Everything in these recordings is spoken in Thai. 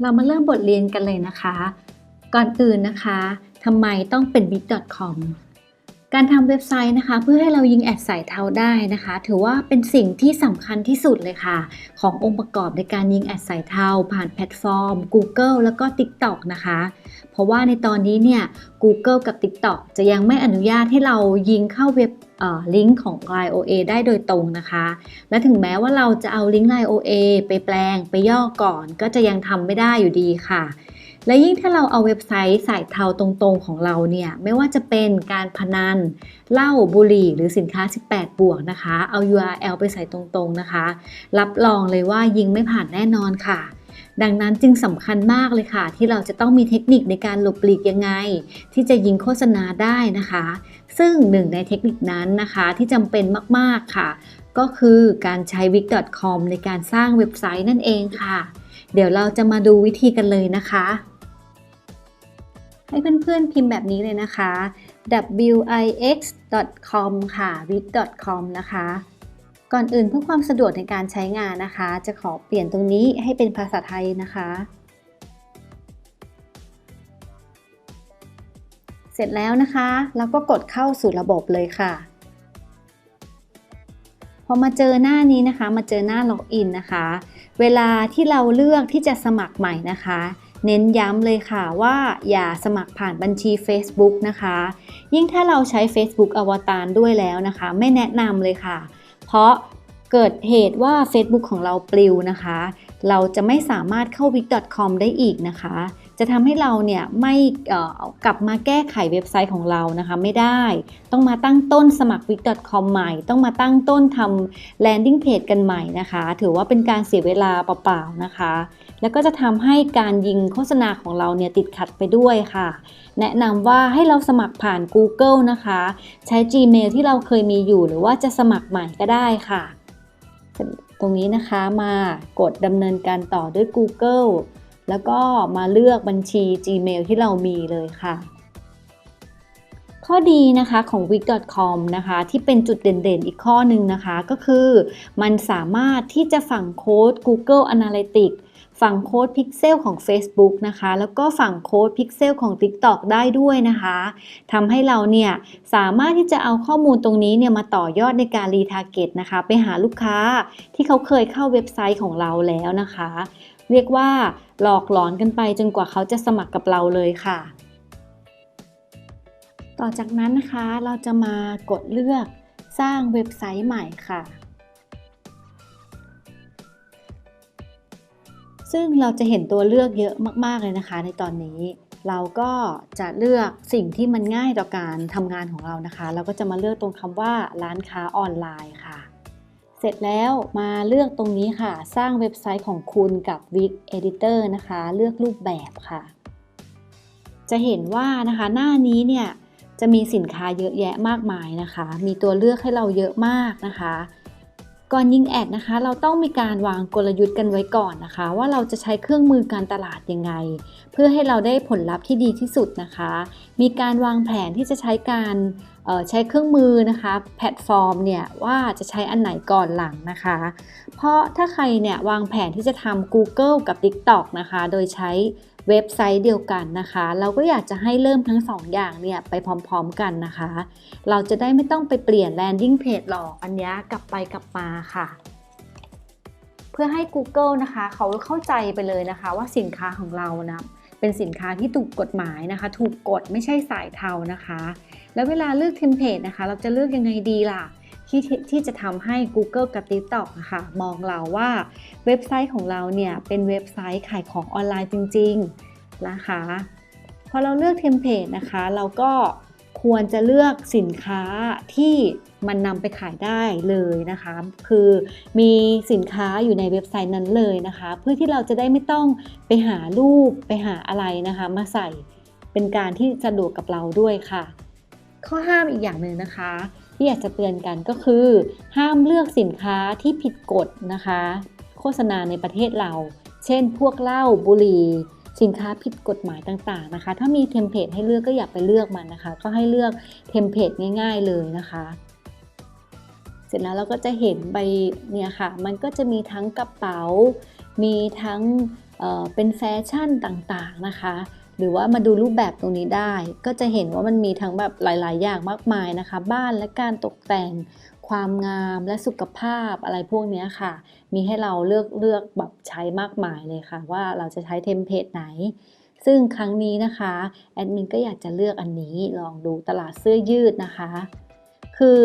เรามาเริ่มบทเรียนกันเลยนะคะ ก่อนอื่นนะคะทำไมต้องเป็น bit.com การทำเว็บไซต์นะคะ เพื่อให้เรายิงแอดใส่เทาได้นะคะ ถือว่าเป็นสิ่งที่สำคัญที่สุดเลยค่ะ ขององค์ประกอบในการยิงแอดใส่เทาผ่านแพลตฟอร์ม Google แล้วก็ TikTok นะคะ เพราะว่าในตอนนี้เนี่ย Google กับ TikTok จะยังไม่อนุญาตให้เรายิงเข้าเว็บลิงก์ของ Line OA ได้โดยตรงนะคะ และถึงแม้ว่าเราจะเอาลิงก์ Line OA ไปแปลงไปย่อก่อน ก็จะยังทำไม่ได้อยู่ดีค่ะ และยิ่งถ้าเราเอาเว็บไซต์ใส่เทาตรงๆของเราเนี่ย ไม่ว่าจะเป็นการพนันเหล้าบุหรี่หรือสินค้า 18 บวกนะคะ เอา URL ไปใส่ตรงๆนะคะ รับรองเลยว่ายิงไม่ผ่านแน่นอนค่ะ ดังนั้นจึงสำคัญมากเลยค่ะ ที่เราจะต้องมีเทคนิคในการหลบหลีกยังไง ที่จะยิงโฆษณาได้นะคะ ซึ่งหนึ่งในเทคนิคนั้นนะคะที่จำเป็นมากๆค่ะ ก็คือการใช้ wix.com ในการสร้างเว็บไซต์นั่นเองค่ะเดี๋ยวเราจะมาดูวิธีกันเลยนะคะ ให้เพื่อนๆพิมพ์แบบนี้เลยนะคะ wix.com ค่ะ wix.com นะคะ ก่อนอื่นเพื่อความสะดวกในการใช้งานนะคะ จะขอเปลี่ยนตรงนี้ให้เป็นภาษาไทยนะคะ เสร็จแล้วนะคะ เราก็กดเข้าสู่ระบบเลยค่ะพอมาเจอหน้านี้นะคะ มาเจอหน้าล็อกอินนะคะ เวลาที่เราเลือกที่จะสมัครใหม่นะคะ เน้นย้ำเลยค่ะว่าอย่าสมัครผ่านบัญชี Facebook นะคะ ยิ่งถ้าเราใช้ Facebook อวตารด้วยแล้วนะคะ ไม่แนะนำเลยค่ะ เพราะเกิดเหตุว่า Facebook ของเราปลิวนะคะ เราจะไม่สามารถเข้า wix.com ได้อีกนะคะ จะทำให้เราเนี่ยไม่กลับมาแก้ไขเว็บไซต์ของเรานะคะไม่ได้ ต้องมาตั้งต้นสมัคร wix.com ใหม่ ต้องมาตั้งต้นทำ landing page กันใหม่นะคะ ถือว่าเป็นการเสียเวลาเปล่าๆนะคะ แล้วก็จะทำให้การยิงโฆษณาของเราเนี่ยติดขัดไปด้วยค่ะ แนะนำว่าให้เราสมัครผ่าน Google นะคะ ใช้ Gmail ที่เราเคยมีอยู่หรือว่าจะสมัครใหม่ก็ได้ค่ะ รงนี้นะคะมากดดำเนินการต่อด้วย Google แล้วก็มาเลือกบัญชี Gmail ที่เรามีเลยค่ะ ข้อดีนะคะของ wix.com นะคะที่เป็นจุดเด่นๆ อีกข้อหนึ่งนะคะ ก็คือมันสามารถที่จะฝังโค้ด Google Analytics ฝั่งโค้ดพิกเซลของ Facebook นะคะ แล้วก็ฝั่งโค้ดพิกเซลของ TikTok ได้ด้วยนะคะทำให้เราเนี่ยสามารถที่จะเอาข้อมูลตรงนี้เนี่ยมาต่อยอดในการรีทาร์เก็ตนะคะ ไปหาลูกค้าที่เขาเคยเข้าเว็บไซต์ของเราแล้วนะคะ เรียกว่าหลอกหลอนกันไปจนกว่าเขาจะสมัครกับเราเลยค่ะ ต่อจากนั้นนะคะเราจะมากดเลือกสร้างเว็บไซต์ใหม่ค่ะ ซึ่งเราจะเห็นตัวเลือกเยอะมาก ๆ เลยนะคะ ในตอนนี้ เราก็จะเลือกสิ่งที่มันง่ายต่อการทำงานของเรานะคะ เราก็จะมาเลือกตรงคำว่าร้านค้าออนไลน์ค่ะ เสร็จแล้วมาเลือกตรงนี้ค่ะ สร้างเว็บไซต์ของคุณกับ Wix Editor นะคะ เลือกรูปแบบค่ะ จะเห็นว่านะคะหน้านี้เนี่ย จะมีสินค้าเยอะแยะมากมายนะคะ มีตัวเลือกให้เราเยอะมากนะคะ ก่อนยิงแอดนะคะ เราต้องมีการวางกลยุทธ์กันไว้ก่อนนะคะ ว่าเราจะใช้เครื่องมือการตลาดยังไง เพื่อให้เราได้ผลลัพธ์ที่ดีที่สุดนะคะ มีการวางแผนที่จะใช้การใช้เครื่องมือนะคะ แพลตฟอร์มเนี่ยว่าจะใช้อันไหนก่อนหลังนะคะ เพราะถ้าใครเนี่ยวางแผนที่จะทำ Google กับ TikTok นะคะ โดยใช้ เว็บไซต์เดียวกันนะคะ เราก็อยากจะให้เริ่มทั้ง2ออย่างเนี่ยไปพร้อมๆกันนะคะ เราจะได้ไม่ต้องไปเปลี่ยน landing page หลอกอันนี้กลับไปกลับมาค่ะ เพื่อให้ Google นะคะเขาเข้าใจไปเลยนะคะว่าสินค้าของเรานะเป็นสินค้าที่ถูกกฎหมายนะคะ ถูกกฎไม่ใช่สายเทานะคะ แล้วเวลาเลือกเทมเพลตนะคะ เราจะเลือกยังไงดีล่ะ ที่ที่จะทำให้ Google กับ TikTok นะคะมองเราว่าเว็บไซต์ของเราเนี่ยเป็นเว็บไซต์ขายของออนไลน์จริง ๆ นะคะพอเราเลือกเทมเพลตนะคะ เราก็ควรจะเลือกสินค้าที่มันนำไปขายได้เลยนะคะ คือมีสินค้าอยู่ในเว็บไซต์นั้นเลยนะคะ เพื่อที่เราจะได้ไม่ต้องไปหารูปไปหาอะไรนะคะ มาใส่เป็นการที่สะดวกกับเราด้วยค่ะ ข้อห้ามอีกอย่างหนึ่งนะคะ ที่อยากจะเตือนกันก็คือ ห้ามเลือกสินค้าที่ผิดกฎนะคะ โฆษณาในประเทศเรา เช่น พวกเหล้าบุหรี่สินค้าผิดกฎหมายต่างๆนะคะ ถ้ามีเทมเพลตให้เลือกก็อย่าไปเลือกมันนะคะ ก็ให้เลือกเทมเพลตง่าย ๆเลยนะคะ เสร็จแล้วเราก็จะเห็นใบเนี่ยค่ะ มันก็จะมีทั้งกระเป๋า มีทั้งเเป็นแฟชั่นต่างๆนะคะ หรือว่ามาดูรูปแบบตรงนี้ได้ ก็จะเห็นว่ามันมีทั้งแบบหลาย ๆ อย่างมากมายนะคะ บ้านและการตกแต่ง ความงามและสุขภาพอะไรพวกนี้ค่ะ มีให้เราเลือกเลือกแบบใช้มากมายเลยค่ะ ว่าเราจะใช้เทมเพลตไหนซึ่งครั้งนี้นะคะแอดมินก็อยากจะเลือกอันนี้ลองดูตลาดเสื้อยืดนะคะ คือ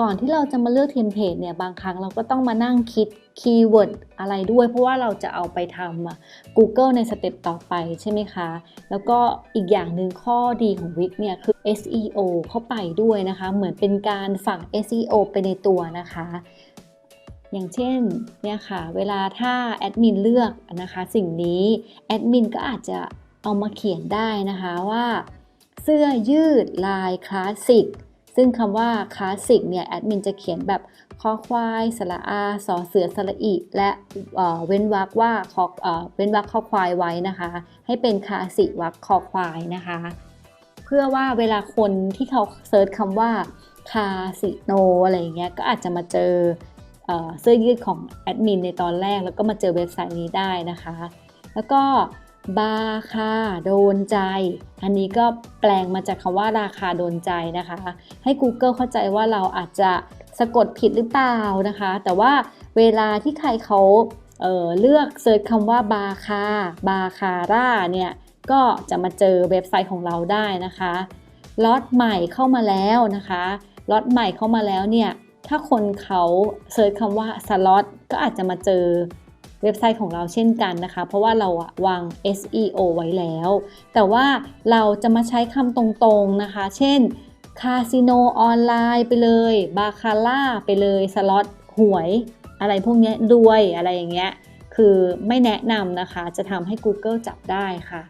ก่อนที่เราจะมาเลือกเทมเพลตเนี่ยบางครั้งเราก็ต้องมานั่งคิดคีย์เวิร์ดอะไรด้วย เพราะว่าเราจะเอาไปทำอะ Google ในสเต็ปต่อไปใช่ไหมคะ แล้วก็อีกอย่างหนึ่งข้อดีของ Wix เนี่ยคือ SEO เข้าไปด้วยนะคะ เหมือนเป็นการฝัง SEO ไปในตัวนะคะ อย่างเช่นเนี่ยค่ะเวลาถ้าแอดมินเลือกนะคะสิ่งนี้แอดมินก็อาจจะเอามาเขียนได้นะคะว่า เสื้อยืดลายคลาสสิก ซึ่งคำว่าคลาสสิกเนี่ยแอดมินจะเขียนแบบคอควายสระอาสอเสือสระอีและเเว้นวรรคว่าคอเเว้นวรรคคอควายไว้นะคะ ให้เป็นคลาสสิกวรรคคอควายนะคะ เพื่อว่าเวลาคนที่เขาเซิร์ชคำว่าคาสิโนอะไรอย่างเงี้ยก็อาจจะมาเจอเอเสื้อยืดของแอดมินในตอนแรกแล้วก็มาเจอเว็บไซต์นี้ได้นะคะ แล้วก็ บาคาโดนใจ อันนี้ก็แปลงมาจากคำว่าราคาโดนใจนะคะ ให้ Google เข้าใจว่าเราอาจจะสะกดผิดหรือเปล่านะคะ แต่ว่าเวลาที่ใครเขาเเลือกเซิร์ชคำว่าบาคาบาคาร่าเนี่ยก็จะมาเจอเว็บไซต์ของเราได้นะคะล็อตใหม่เข้ามาแล้วนะคะล็อตใหม่เข้ามาแล้วเนี่ยถ้าคนเขาเซิร์ชคำว่าสล็อตก็อาจจะมาเจอ เว็บไซต์ของเราเช่นกันนะคะ เพราะว่าเราวาง SEO ไว้แล้ว แต่ว่าเราจะมาใช้คำตรงๆนะคะ เช่นคาสิโนออนไลน์ไปเลย บาคาร่าไปเลยสล็อตหวย อะไรพวกนี้รวยอะไรอย่างเงี้ยคือไม่แนะนำนะคะ จะทำให้ Google จับได้ค่ะ